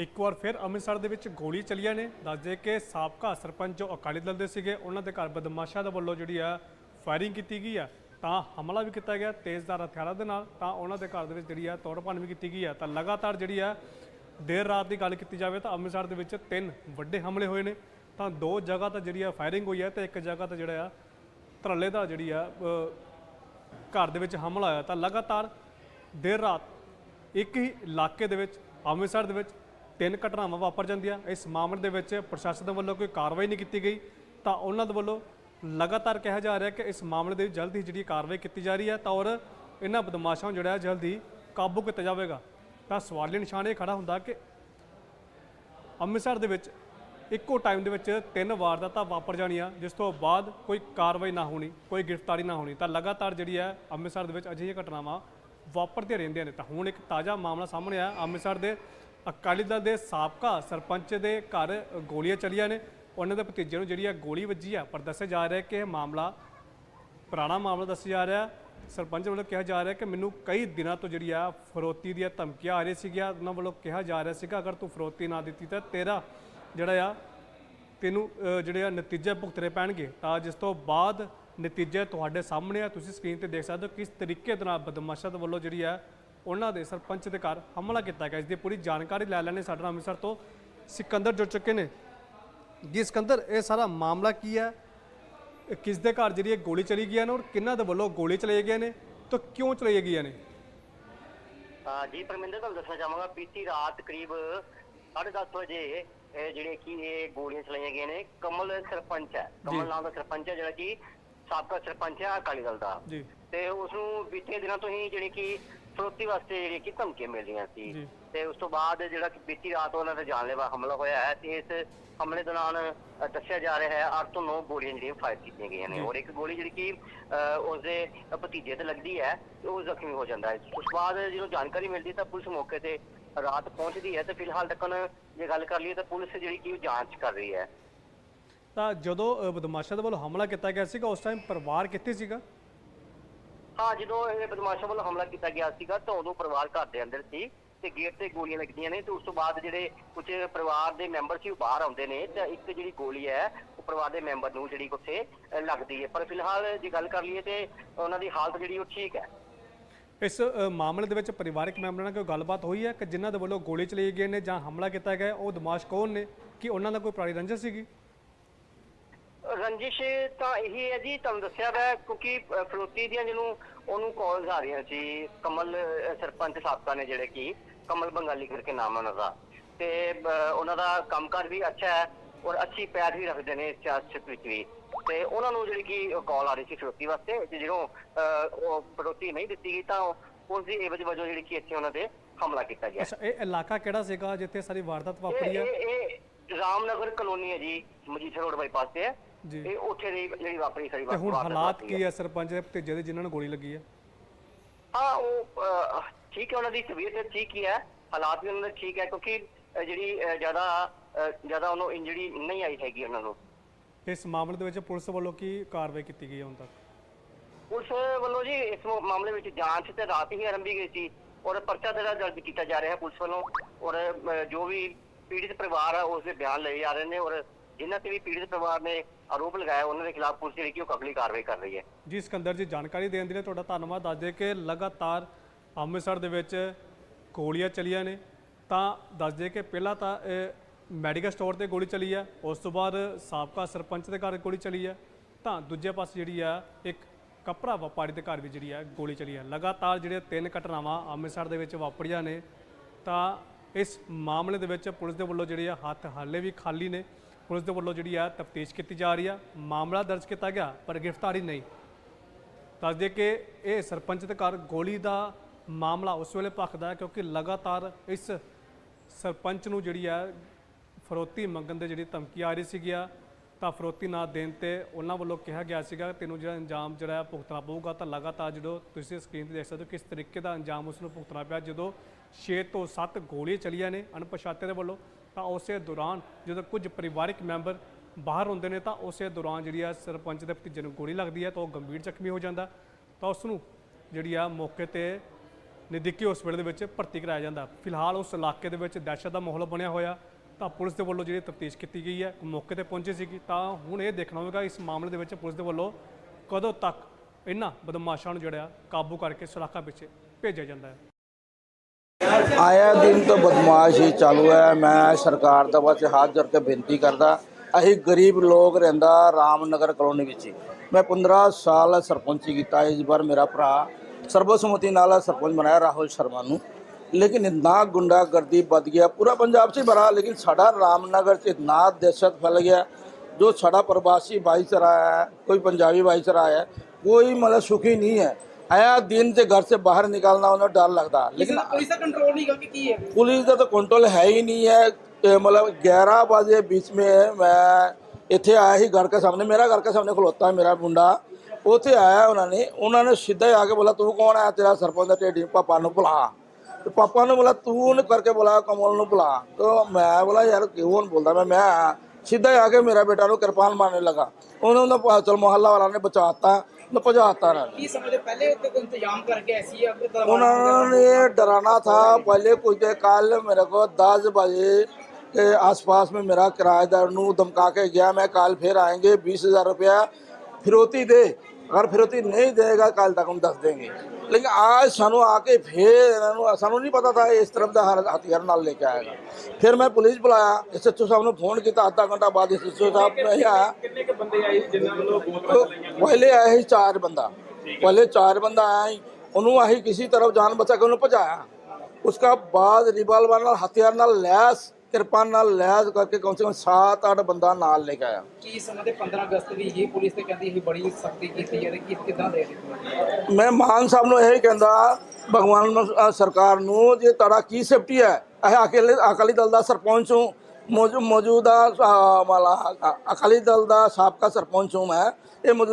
ਇੱਕ ਵਾਰ ਫਿਰ ਅੰਮ੍ਰਿਤਸਰ ਦੇ ਵਿੱਚ ਗੋਲੀ ਚੱਲੀਆਂ ਨੇ। ਦੱਸਦੇ ਕਿ ਸਾਬਕਾ ਸਰਪੰਚ ਜੋ ਅਕਾਲੀ ਦਲ ਦੇ ਸੀਗੇ, ਉਹਨਾਂ ਦੇ ਘਰ ਬਦਮਾਸ਼ਾਂ ਦੇ ਵੱਲੋਂ ਜਿਹੜੀ ਆ ਫਾਇਰਿੰਗ ਕੀਤੀ ਗਈ ਆ। ਤਾਂ ਹਮਲਾ ਵੀ ਕੀਤਾ ਗਿਆ ਤੇਜ਼ਦਾਰ ਹਥਿਆਰਾਂ ਦੇ ਨਾਲ। ਤਾਂ ਉਹਨਾਂ ਦੇ ਘਰ ਦੇ ਵਿੱਚ ਜਿਹੜੀ ਆ ਤੋੜਪਾਣ ਵੀ ਕੀਤੀ ਗਈ ਆ। ਤਾਂ ਲਗਾਤਾਰ ਜਿਹੜੀ ਆ ਦੇਰ ਰਾਤ ਦੀ ਗੱਲ ਕੀਤੀ ਜਾਵੇ ਤਾਂ ਅੰਮ੍ਰਿਤਸਰ ਦੇ ਵਿੱਚ ਤਿੰਨ ਵੱਡੇ ਹਮਲੇ ਹੋਏ ਨੇ। ਤਾਂ ਦੋ ਜਗ੍ਹਾ ਤਾਂ ਜਿਹੜੀ ਆ ਫਾਇਰਿੰਗ ਹੋਈ ਆ ਤੇ ਇੱਕ ਜਗ੍ਹਾ ਤਾਂ ਜਿਹੜਾ ਆ ਧਰਲੇ ਦਾ ਜਿਹੜੀ ਆ ਘਰ ਦੇ ਵਿੱਚ ਹਮਲਾ ਹੋਇਆ। ਤਾਂ ਲਗਾਤਾਰ ਦੇਰ ਰਾਤ ਇੱਕ ਹੀ ਇਲਾਕੇ ਦੇ ਵਿੱਚ, ਅੰਮ੍ਰਿਤਸਰ ਦੇ ਵਿੱਚ ਤਿੰਨ ਘਟਨਾਵਾਂ ਵਾਪਰ ਜਾਂਦੀਆਂ। ਇਸ ਮਾਮਲੇ ਦੇ ਵਿੱਚ ਪ੍ਰਸ਼ਾਸਨ ਦੇ ਵੱਲੋਂ ਕੋਈ ਕਾਰਵਾਈ ਨਹੀਂ ਕੀਤੀ ਗਈ। ਤਾਂ ਉਹਨਾਂ ਦੇ ਵੱਲੋਂ ਲਗਾਤਾਰ ਕਿਹਾ ਜਾ ਰਿਹਾ ਕਿ ਇਸ ਮਾਮਲੇ ਦੇ ਜਲਦ ਹੀ ਜਿਹੜੀ ਕਾਰਵਾਈ ਕੀਤੀ ਜਾ ਰਹੀ ਹੈ, ਤਾਂ ਔਰ ਇਹਨਾਂ ਬਦਮਾਸ਼ਾਂ ਨੂੰ ਜਿਹੜਾ ਜਲਦੀ ਕਾਬੂ ਕੀਤਾ ਜਾਵੇਗਾ। ਤਾਂ ਸਵਾਲੀ ਨਿਸ਼ਾਨ ਇਹ ਖੜਾ ਹੁੰਦਾ ਕਿ ਅੰਮ੍ਰਿਤਸਰ ਦੇ ਵਿੱਚ ਇੱਕੋ ਟਾਈਮ ਦੇ ਵਿੱਚ ਤਿੰਨ ਵਾਰਦਾਤਾਂ ਵਾਪਰ ਜਾਣੀਆਂ, ਜਿਸ ਤੋਂ ਬਾਅਦ ਕੋਈ ਕਾਰਵਾਈ ਨਾ ਹੋਣੀ, ਕੋਈ ਗ੍ਰਿਫਤਾਰੀ ਨਾ ਹੋਣੀ। ਤਾਂ ਲਗਾਤਾਰ ਜਿਹੜੀ ਹੈ ਅੰਮ੍ਰਿਤਸਰ ਦੇ ਵਿੱਚ ਅਜਿਹੀਆਂ ਘਟਨਾਵਾਂ ਵਾਪਰਦੀਆਂ ਰਹਿੰਦੀਆਂ ਨੇ। ਤਾਂ ਹੁਣ ਇੱਕ ਤਾਜ਼ਾ ਮਾਮਲਾ ਸਾਹਮਣੇ ਆਇਆ। ਅੰਮ੍ਰਿਤਸਰ ਦੇ ਅਕਾਲੀ ਦਲ ਦੇ ਸਾਬਕਾ ਸਰਪੰਚ ਦੇ ਘਰ ਗੋਲੀਆਂ ਚੱਲੀਆਂ ਨੇ। ਉਹਨਾਂ ਦੇ ਭਤੀਜੇ ਨੂੰ ਜਿਹੜੀ ਆ ਗੋਲੀ ਵੱਜੀ ਆ, ਪਰ ਦੱਸਿਆ ਜਾ ਰਿਹਾ ਕਿ ਇਹ ਮਾਮਲਾ ਪੁਰਾਣਾ ਮਾਮਲਾ ਦੱਸਿਆ ਜਾ ਰਿਹਾ। ਸਰਪੰਚ ਵੱਲੋਂ ਕਿਹਾ ਜਾ ਰਿਹਾ ਕਿ ਮੈਨੂੰ ਕਈ ਦਿਨਾਂ ਤੋਂ ਜਿਹੜੀ ਆ ਫਰੋਤੀ ਦੀਆਂ ਧਮਕੀਆਂ ਆ ਰਹੀਆਂ ਸੀਗੀਆਂ। ਉਹਨਾਂ ਵੱਲੋਂ ਕਿਹਾ ਜਾ ਰਿਹਾ ਸੀਗਾ, ਅਗਰ ਤੂੰ ਫਰੋਤੀ ਨਾ ਦਿੱਤੀ ਤਾਂ ਤੇਰਾ ਜਿਹੜਾ ਆ, ਤੈਨੂੰ ਜਿਹੜੇ ਆ ਨਤੀਜੇ ਭੁਗਤਣੇ ਪੈਣਗੇ। ਤਾਂ ਜਿਸ ਤੋਂ ਬਾਅਦ ਨਤੀਜੇ ਤੁਹਾਡੇ ਸਾਹਮਣੇ ਆ। ਤੁਸੀਂ ਸਕਰੀਨ ਤੇ ਦੇਖ ਸਕਦੇ ਹੋ ਕਿਸ ਤਰੀਕੇ ਦੇ ਨਾਲ ਬਦਮਾਸ਼ਾਂ ਦੇ ਵੱਲੋਂ ਜਿਹੜੀ ਆ ਉਹਨਾਂ ਦੇ ਸਰਪੰਚ ਦੇ ਘਰ ਹਮਲਾ ਕੀਤਾ ਗਿਆ। ਇਸ ਦੀ ਪੂਰੀ ਜਾਣਕਾਰੀ ਲੈ ਲੈਣੇ ਸਾਡੇ ਨਾਲ ਅੰਮ੍ਰਿਤਸਰ ਤੋਂ ਸਿਕੰਦਰ ਜੁੜ ਚੁੱਕੇ ਨੇ। ਜੀ ਸਿਕੰਦਰ ਇਹ ਸਾਰਾ ਮਾਮਲਾ ਕੀ ਹੈ ਕਿਸ ਦੇ ਘਰ ਜਿਹੜੀ ਇਹ ਗੋਲੀ ਚਲੀ ਗਈ ਹੈ ਨੇ ਔਰ ਕਿਹਨਾਂ ਦੇ ਵੱਲੋਂ ਗੋਲੀ ਚਲਾਈ ਗਈਆਂ ਨੇ ਤਾਂ ਕਿਉਂ ਚਲਾਈ ਗਈਆਂ ਨੇ? ਹਾਂ ਜੀ ਪਰਮਿੰਦਰ ਤੁਹਾਨੂੰ ਦੱਸਣਾ ਚਾਹਾਂਗਾ ਬੀਤੀ ਰਾਤ ਕਰੀਬ 10:30 ਵਜੇ ਇਹ ਜਿਹੜੇ ਕਿ ਇਹ ਗੋਲੀਆਂ ਚਲਾਈਆਂ ਗਈਆਂ ਨੇ। ਕਮਲ ਸਰਪੰਚ ਹੈ। ਕਮਲ ਨਾਮ ਦਾ ਸਰਪੰਚ ਹੈ ਜਿਹੜਾ ਕਿ ਸਾਬਕਾ ਸਰਪੰਚ ਹੈ ਅਕਾਲੀ ਦਲ ਦਾ। ਜੀ। ਤੇ ਉਸ ਨੂੰ ਬੀਤੇ ਦਿਨਾਂ ਤੋਂ ਹੀ ਜਿਹੜੀ ਕਿ ਫਰੋਤੀ ਵਾਸਤੇ ਜਿਹੜੀ ਕਿ ਧਮਕੀਆਂ ਮਿਲ ਰਹੀਆਂ ਸੀ। ਤੇ ਉਸ ਤੋਂ ਬਾਅਦ ਜਿਹੜਾ ਕਿ ਬੀਤੀ ਰਾਤ ਉਹਨਾਂ ਤੇ ਜਾਨਲੇਵਾ ਹਮਲਾ ਹੋਇਆ ਹੈ ਤੇ ਇਸ ਹਮਲੇ ਦੌਰਾਨ ਦੱਸਿਆ ਜਾ ਰਿਹਾ ਹੈ 8 ਤੋਂ 9 ਗੋਲੀਆਂ ਜਿਹੜੀਆਂ ਫਾਇਰ ਕੀਤੀਆਂ ਗਈਆਂ ਨੇ। ਔਰ ਇੱਕ ਗੋਲੀ ਜਿਹੜੀ ਕਿ ਉਸਦੇ ਭਤੀਜੇ ਤੇ ਲੱਗਦੀ ਹੈ ਤੇ ਉਹ ਜ਼ਖਮੀ ਹੋ ਜਾਂਦਾ ਹੈ। ਉਸ ਬਾਅਦ ਜਦੋਂ ਜਾਣਕਾਰੀ ਮਿਲਦੀ ਤਾਂ ਪੁਲਿਸ ਮੌਕੇ ਤੇ ਰਾਤ ਪਹੁੰਚਦੀ ਹੈ ਤੇ ਫਿਲਹਾਲ ਤੱਕ ਜੇ ਗੱਲ ਕਰ ਲਈਏ ਤਾਂ ਪੁਲਿਸ ਜਿਹੜੀ ਕਿ ਜਾਂਚ ਕਰ ਰਹੀ ਹੈ। ਤਾਂ ਜਦੋਂ ਬਦਮਾਸ਼ਾਂ ਦੇ ਵੱਲੋਂ ਹਮਲਾ ਕੀਤਾ ਗਿਆ ਸੀਗਾ ਉਸ ਟਾਈਮ ਪਰਿਵਾਰ ਕਿੱਥੇ ਸੀਗਾ? ਹਾਂ ਜਦੋਂ ਇਹ ਬਦਮਾਸ਼ਾਂ ਵੱਲੋਂ ਹਮਲਾ ਕੀਤਾ ਗਿਆ ਸੀਗਾ ਤਾਂ ਉਦੋਂ ਪਰਿਵਾਰ ਘਰ ਦੇ ਅੰਦਰ ਸੀ ਤੇ ਗੇਟ ਤੇ ਗੋਲੀਆਂ ਲੱਗਦੀਆਂ ਨੇ ਤੇ ਉਸ ਤੋਂ ਬਾਅਦ ਜਿਹੜੇ ਕੁਝ ਪਰਿਵਾਰ ਦੇ ਮੈਂਬਰ ਸੀ ਉਹ ਬਾਹਰ ਆਉਂਦੇ ਨੇ ਤੇ ਇੱਕ ਜਿਹੜੀ ਗੋਲੀ ਹੈ ਉਹ ਪਰਿਵਾਰ ਦੇ ਮੈਂਬਰ ਨੂੰ ਜਿਹੜੀ ਉੱਥੇ ਲੱਗਦੀ ਹੈ। ਪਰ ਫਿਲਹਾਲ ਜੇ ਗੱਲ ਕਰ ਲਈਏ ਤੇ ਉਹਨਾਂ ਦੀ ਹਾਲਤ ਜਿਹੜੀ ਉਹ ਠੀਕ ਹੈ। ਇਸ ਮਾਮਲੇ ਦੇ ਵਿੱਚ ਪਰਿਵਾਰਕ ਮੈਂਬਰਾਂ ਨਾਲ ਕੋਈ ਗੱਲਬਾਤ ਹੋਈ ਹੈ ਕਿ ਜਿਨ੍ਹਾਂ ਦੇ ਵੱਲੋਂ ਗੋਲੀ ਚਲਾਈ ਗਈ ਨੇ ਜਾਂ ਹਮਲਾ ਕੀਤਾ ਗਿਆ ਉਹ ਬਦਮਾਸ਼ ਕੌਣ ਨੇ? ਕਿ ਉਹਨਾਂ ਦਾ ਕੋਈ ਪੁਰਾਣੀ ਰੰਜਿਸ਼ ਸੀਗੀ? ਰੰਜਿਸ਼ ਤਾਂ ਇਹੀ ਹੈ ਜੀ ਤੁਹਾਨੂੰ ਦੱਸਿਆ ਮੈਂ ਕਿਉਂਕਿ ਅ, ਫਰੋਤੀ ਦੀਆਂ ਜਿਹਨੂੰ ਉਹਨੂੰ ਕਾਲਸ ਆ ਰਹੀਆਂ ਸੀ ਕਮਲ ਸਰਪੰਚ ਸਾਬਕਾ ਨੇ ਜਿਹੜੇ ਕਿ ਕਮਲ ਬੰਗਾਲੀ ਕਰਕੇ ਨਾਮ ਹੈ ਉਹਨਾਂ ਦਾ। ਤੇ ਅ, ਉਹਨਾਂ ਦਾ ਕੰਮਕਾਰ ਵੀ ਅੱਛਾ ਹੈ ਔਰ ਅੱਛੀ ਪੈਰ ਵੀ ਰੱਖਦੇ ਨੇ ਸਿਆਸਤ ਵਿੱਚ ਵੀ। ਤੇ ਉਹਨਾਂ ਨੂੰ ਜਿਹੜੀ ਕਿ ਕਾਲ ਆ ਰਹੀ ਸੀ ਫਰੋਤੀ ਵਾਸਤੇ ਤੇ ਜਦੋਂ ਅ, ਉਹ ਫਰੋਤੀ ਨਹੀਂ ਦਿੱਤੀ ਗਈ ਤਾਂ ਉਸ ਦੀ ਏਵਜ ਵਜੋਂ ਜਿਹੜੀ ਕਿ ਇੱਥੇ ਉਹਨਾਂ ਦੇ ਹਮਲਾ ਕੀਤਾ ਗਿਆ। ਅੱਛਾ ਇਹ ਇਲਾਕਾ ਕਿਹੜਾ ਸੀਗਾ ਜਿੱਥੇ ਸਾਰੀ ਵਾਰਦਾਤ ਇਹ ਵਾਪਰੀ ਹੈ ਇਹ ਇਹ ਰਾਮਨਗਰ ਕਲੋਨੀ ਹੈ ਜੀ ਮਜੀਠਾ ਰੋਡ ਬਾਈਪਾਸ ਤੇ। ਹੈ ਜੀ। ਇਹ ਉੱਥੇ ਦੀ ਜਿਹੜੀ ਵਾਪਰੀ ਸਾਰੀ ਤੇ ਹੁਣ ਵਾਰਦਾਤ ਹਾਲਾਤ ਵਾਪਰੀ ਕੀ ਹੈ ਸਰਪੰਚ ਦੇ ਭਤੀਜੇ ਦੇ ਜਿਨ੍ਹਾਂ ਨੂੰ ਗੋਲੀ ਲੱਗੀ ਹੈ ਹਾਂ ਉਹ ਅਹ, ਠੀਕ ਹੈ ਉਹਨਾਂ ਦੀ ਤਬੀਅਤ ਠੀਕ ਹੀ ਹੈ। ਹਾਲਾਤ ਵੀ ਉਹਨਾਂ ਦੇ ਠੀਕ ਹੈ ਕਿਉਂਕਿ ਅਹ, ਜਿਹੜੀ ਜ਼ਿਆਦਾ ਜ਼ਿਆਦਾ ਉਹਨੂੰ ਇੰਜਰੀ ਨਹੀਂ ਆਈ ਹੈਗੀ ਉਹਨਾਂ ਨੂੰ। ਇਸ ਮਾਮਲੇ ਦੇ ਵਿੱਚ ਪੁਲਿਸ ਵੱਲੋਂ ਕੀ ਕਾਰਵਾਈ ਕੀਤੀ ਗਈ ਹੈ ਹੁਣ ਤੱਕ? ਪੁਲਿਸ ਵੱਲੋਂ ਜੀ ਇਸ ਮ- ਮਾਮਲੇ ਵਿੱਚ ਜਾਂਚ ਤੇ ਰਾਤ ਹੀ ਆਰੰਭੀ ਗਈ ਸੀ ਔਰ ਪਰਚਾ ਜਿਹੜਾ ਦਰਜ ਕੀਤਾ ਜਾ ਰਿਹਾ ਹੈ ਪੁਲਿਸ ਵੱਲੋਂ ਔਰ ਅਹ, ਜੋ ਵੀ ਪੀੜਿਤ ਪਰਿਵਾਰ ਹੈ ਉਸ ਦੇ ਬਿਆਨ ਲਏ ਜਾ ਰਹੇ ਨੇ ਔਰ ਜਿਨ੍ਹਾਂ ਤੇ ਵੀ ਪੀੜਤ ਪਰਿਵਾਰ ਨੇ ਆਰੋਪ ਲਗਾਇਆ, ਉਹਨਾਂ ਦੇ ਖਿਲਾਫ ਪੁਲਿਸ ਜਿਹੜੀ ਕਿ ਉਹ ਅਗਲੀ ਕਾਰਵਾਈ ਕਰ ਰਹੀ ਹੈ। ਜੀ, ਸਿਕੰਦਰ ਜੀ, ਜਾਣਕਾਰੀ ਦੇਣ ਦੇ ਲਈ ਤੁਹਾਡਾ ਧੰਨਵਾਦ। ਦੱਸ ਦੇ ਕਿ ਲਗਾਤਾਰ ਅੰਮ੍ਰਿਤਸਰ ਦੇ ਵਿੱਚ ਗੋਲੀਆਂ ਚਲੀਆਂ ਨੇ। ਤਾਂ ਦੱਸ ਦੇ ਕਿ ਪਹਿਲਾਂ ਤਾਂ ਮੈਡੀਕਲ ਸਟੋਰ ਤੇ ਗੋਲੀ ਚਲੀ ਆ, ਉਸ ਤੋਂ ਬਾਅਦ ਸਾਬਕਾ ਸਰਪੰਚ ਦੇ ਘਰ ਗੋਲੀ ਚਲੀ ਆ। ਤਾਂ ਦੂਜੇ ਪਾਸੇ ਜਿਹੜੀ ਆ, ਇੱਕ ਕੱਪੜਾ ਵਪਾਰੀ ਦੇ ਘਰ ਵੀ ਜਿਹੜੀ ਆ, ਗੋਲੀ ਚਲੀ ਆ। ਲਗਾਤਾਰ ਜਿਹੜੇ ਤਿੰਨ ਘਟਨਾਵਾਂ ਅੰਮ੍ਰਿਤਸਰ ਦੇ ਵਿੱਚ ਵਾਪਰੀਆਂ ਨੇ, ਤਾਂ ਇਸ ਮਾਮਲੇ ਦੇ ਵਿੱਚ ਪੁਲਿਸ ਦੇ ਵੱਲੋਂ ਜਿਹੜੀ ਆ, ਹੱਥ ਹਾਲੇ ਵੀ ਖਾਲੀ ਨੇ। ਪੁਲਿਸ ਦੇ ਵੱਲੋਂ ਜਿਹੜੀ ਆ ਤਫਤੀਸ਼ ਕੀਤੀ ਜਾ ਰਹੀ ਆ। ਮਾਮਲਾ ਦਰਜ ਕੀਤਾ ਗਿਆ, ਪਰ ਗ੍ਰਿਫਤਾਰੀ ਨਹੀਂ। ਦੱਸ ਦਈਏ ਕਿ ਇਹ ਸਰਪੰਚ ਦੇ ਘਰ ਗੋਲੀ ਦਾ ਮਾਮਲਾ ਉਸ ਵੇਲੇ ਭਖਦਾ ਹੈ, ਕਿਉਂਕਿ ਲਗਾਤਾਰ ਇਸ ਸਰਪੰਚ ਨੂੰ ਜਿਹੜੀ ਆ ਫਰੋਤੀ ਮੰਗਣ ਦੇ ਜਿਹੜੀ ਧਮਕੀ ਆ ਰਹੀ ਸੀਗੀ ਆ, ਤਾਂ ਫਰੋਤੀ ਨਾ ਦੇਣ ਤੇ ਉਹਨਾਂ ਵੱਲੋਂ ਕਿਹਾ ਗਿਆ ਸੀਗਾ ਤੈਨੂੰ ਜਿਹੜਾ ਅੰਜਾਮ ਜਿਹੜਾ ਭੁਗਤਣਾ ਪਊਗਾ, ਤਾਂ ਲਗਾਤਾਰ ਜਦੋਂ ਤੁਸੀਂ ਸਕਰੀਨ ਤੇ ਦੇਖ ਸਕਦੇ ਹੋ ਕਿਸ ਤਰੀਕੇ ਦਾ ਅੰਜਾਮ ਉਸ ਨੂੰ ਭੁਗਤਣਾ ਪਿਆ, ਜਦੋਂ 6 ਤੋਂ 7 ਗੋਲੀਆਂ ਚਲੀਆਂ ਨੇ ਅਣਪਛਾਤੇ ਦੇ ਵੱਲੋਂ। ਤਾਂ ਉਸੇ ਦੌਰਾਨ ਜਦੋਂ ਕੁਝ ਪਰਿਵਾਰਕ ਮੈਂਬਰ ਬਾਹਰ ਹੁੰਦੇ ਨੇ ਤਾਂ ਉਸੇ ਦੌਰਾਨ ਜਿਹੜੀ ਆ ਸਰਪੰਚ ਦੇ ਭਤੀਜੇ ਨੂੰ ਗੋਲੀ ਲੱਗਦੀ ਹੈ ਤਾਂ ਉਹ ਗੰਭੀਰ ਜ਼ਖਮੀ ਹੋ ਜਾਂਦਾ। ਤਾਂ ਉਸ ਨੂੰ ਜਿਹੜੀ ਆ ਮੌਕੇ ਤੇ ਨਜ਼ਦੀਕੀ ਹਸਪੀਟਲ ਦੇ ਵਿੱਚ ਭਰਤੀ ਕਰਾਇਆ ਜਾਂਦਾ। ਫਿਲਹਾਲ ਉਸ ਇਲਾਕੇ ਦੇ ਵਿੱਚ ਦਹਿਸ਼ਤ ਦਾ ਮਾਹੌਲ ਬਣਿਆ ਹੋਇਆ। ਤਾਂ ਪੁਲਿਸ ਦੇ ਵੱਲੋਂ ਜਿਹੜੀ ਤਫਤੀਸ਼ ਕੀਤੀ ਗਈ ਹੈ ਮੌਕੇ ਤੇ ਪਹੁੰਚੀ ਸੀਗੀ। ਤਾਂ ਹੁਣ ਇਹ ਦੇਖਣਾ ਹੋਵੇਗਾ, ਇਸ ਮਾਮਲੇ ਦੇ ਵਿੱਚ ਪੁਲਿਸ ਦੇ ਵੱਲੋਂ ਕਦੋਂ ਤੱਕ ਇਹਨਾਂ ਬਦਮਾਸ਼ਾਂ ਨੂੰ ਜਿਹੜਾ ਕਾਬੂ ਕਰਕੇ ਸੁਲਾਖਾ ਪਿੱਛੇ ਭੇਜਿਆ ਜਾਂਦਾ ਹੈ। ਆਇਆ ਦਿਨ ਤੋਂ ਬਦਮਾਸ਼ੀ ਚਾਲੂ ਹੈ। ਮੈਂ ਸਰਕਾਰ ਦਾ ਬਸ ਹੱਥ ਜੋੜ ਕੇ ਬੇਨਤੀ ਕਰਦਾ, ਅਸੀਂ ਗਰੀਬ ਲੋਕ ਰਹਿੰਦਾ ਰਾਮਨਗਰ ਕਲੋਨੀ ਵਿੱਚ ਮੈਂ 15 ਸਾਲ ਸਰਪੰਚੀ ਕੀਤਾ, ਇਸ ਵਾਰ ਮੇਰਾ ਭਰਾ ਸਰਬਸਮਤੀ ਨਾਲ ਸਰਪੰਚ ਬਣਾਇਆ ਰਾਹੁਲ ਸ਼ਰਮਾ ਨੂੰ। ਲੇਕਿਨ ਇਤਨਾ ਗੁੰਡਾਗਰਦੀ ਵੱਧ ਗਿਆ, ਪੂਰਾ ਪੰਜਾਬ 'ਚ ਭਰਾ ਲੇਕਿਨ ਸਾਡਾ ਰਾਮਨਗਰ 'ਚ ਇਤਨਾ ਦਹਿਸ਼ਤ ਫੈਲ ਗਿਆ, ਜੋ ਸਾਡਾ ਪ੍ਰਵਾਸੀ ਭਾਈਚਾਰਾ ਹੈ, ਕੋਈ ਪੰਜਾਬੀ ਭਾਈਚਾਰਾ ਹੈ, ਕੋਈ ਮਤਲਬ ਸੁਖੀ ਨਹੀਂ ਹੈ। ਆਇਆ ਦਿਨ ਤੇ ਘਰ ਸੇ ਬਾਹਰ ਨਿਕਲਣਾ ਉਹਨਾਂ ਡਰ ਲੱਗਦਾ। ਲੇਕਿਨ ਪੁਲਿਸ ਦਾ ਕੰਟਰੋਲ ਨਹੀਂ ਕਿ ਹੈ? ਪੁਲਿਸ ਦਾ ਤਾਂ ਕੰਟਰੋਲ ਹੈ ਹੀ ਨਹੀਂ ਹੈ। ਮਤਲਬ 11 ਵਜੇ ਵਿੱਚ ਮੇ ਮੈਂ ਇੱਥੇ ਆਇਆ ਹੀ ਘਰ ਕੇ ਸਾਹਮਣੇ ਮੇਰਾ ਘਰ ਕੇ ਸਾਹਮਣੇ ਖਲੋਤਾ ਮੇਰਾ ਮੁੰਡਾ। ਉੱਥੇ ਆਇਆ ਉਹਨਾਂ ਨੇ ਉਹਨਾਂ ਨੇ ਸਿੱਧਾ ਹੀ ਆ ਕੇ ਬੋਲਾ ਤੂੰ ਕੌਣ ਆਇਆ ਤੇਰਾ ਸਰਪੰਚ ਦਾ ਢੇਡੀ ਪਾਪਾ ਨੂੰ ਬੁਲਾ। ਤੇ ਪਾਪਾ ਨੂੰ ਬੋਲਾ ਤੂੰ ਨੇ ਕਰਕੇ ਬੁਲਾ ਕਮਲ ਨੂੰ ਬੁਲਾ। ਤਾਂ ਮੈਂ ਬੋਲਾ ਯਾਰ ਕਿਉਂ ਬੋਲਦਾ? ਮੈਂ ਮੈਂ ਆਇਆ। ਸਿੱਧਾ ਹੀ ਆ ਕੇ ਮੇਰਾ ਬੇਟਾ ਨੂੰ ਕਿਰਪਾਨ ਮਾਰਨੇ ਲਗਾ ਉਹਨਾਂ ਦਾ ਪਾਚਲ ਮੁਹੱਲਾ ਵਾਲਾ ਨੇ ਬਚਾਤਾ ਨਾ ਭਜਾਤਾ ਉਹਨਾਂ ਨੇ ਕੀ ਸਮਝਦੇ ਪਹਿਲੇ ਉੱਤੇ ਕੋਈ ਇੰਤਜ਼ਾਮ ਕਰਕੇ ਐਸੀ ਆ ਕਿ उन्होंने डराना था पहले कुछ देर कल मेरे को दस बजे के आसपास में मेरा किराएदार नू धमका के गया मैं कल फिर आएंगे बीस हजार रुपया फिरौती दे अगर फिरौती नहीं देगा कल तक हम दस देंगे ਲੇਕਿਨ ਅੱਜ ਸਾਨੂੰ ਆ ਕੇ ਫੇਰ ਇਹਨਾਂ ਨੂੰ ਸਾਨੂੰ ਨਹੀਂ ਪਤਾ ਤਾਂ ਇਸ ਤਰ੍ਹਾਂ ਦਾ ਹਥਿਆਰ ਨਾਲ ਲੈ ਕੇ ਆਏਗਾ ਫਿਰ ਮੈਂ ਪੁਲਿਸ ਬੁਲਾਇਆ ਐਸਐਚਓ ਸਾਹਿਬ ਨੂੰ ਫੋਨ ਕੀਤਾ ਅੱਧਾ ਘੰਟਾ ਬਾਅਦ ਐਸਐਚਓ ਸਾਹਿਬ ਨੇ ਆਇਆ। ਕਿੰਨੇ ਕ ਬੰਦੇ ਆਏ ਜਿਨ੍ਹਾਂ ਵੱਲੋਂ ਗੋਲੀਆਂ ਚਲਾਈਆਂ ਪਹਿਲੇ ਆਏ ਸੀ ਚਾਰ ਬੰਦਾ। ਪਹਿਲੇ ਚਾਰ ਬੰਦਾ ਆਇਆ ਸੀ ਉਹਨੂੰ ਆਹੀ ਕਿਸੇ ਤਰ੍ਹਾਂ ਜਾਨ ਬਚਾ ਕੇ ਉਹਨੂੰ ਭਜਾਇਆ। ਉਸਕਾ ਬਾਅਦ ਰਿਵਾਲਵਰ ਨਾਲ ਹਥਿਆਰ ਨਾਲ ਲੈਸ ਕਿਰਪਾਨ ਨਾਲ ਲੈਸ ਕਰਕੇ ਕਮ ਸੇ ਕਮ 7-8 ਬੰਦਾ ਨਾਲ ਲੈ ਕੇ ਆਇਆ। ਕੀ ਸਮਝਦੇ 15 ਅਗਸਤ ਦੀ ਇਹ ਪੁਲਿਸ ਤੇ ਕਹਿੰਦੀ ਇਹ ਬੜੀ ਸਖਤੀ ਕੀਤੀ ਹੈ ਤੇ ਕੀ ਕਿਦਾਂ ਦੇ ਦਿੱਤੀ ਮੈਂ ਮਾਨ ਸਾਹਿਬ ਨੂੰ ਇਹ ਕਹਿੰਦਾ ਭਗਵਾਨ ਸਰਕਾਰ ਨੂੰ ਜੇ ਤੁਹਾਡਾ ਕੀ ਸੇਫਟੀ ਹੈ ਇਹ ਅਕੇਲੇ ਅਕਾਲੀ ਦਲ ਦਾ ਸਰਪੰਚ ਹੂੰ। ਮੌਜੂ- ਮੌਜੂਦਾ ਅ, ਅਕਾਲੀ ਦਲ ਦਾ ਸਾਬਕਾ ਸਰਪੰਚ ਹੂੰ ਮੈਂ। ਇਹ ਮੌਜੂਦਾ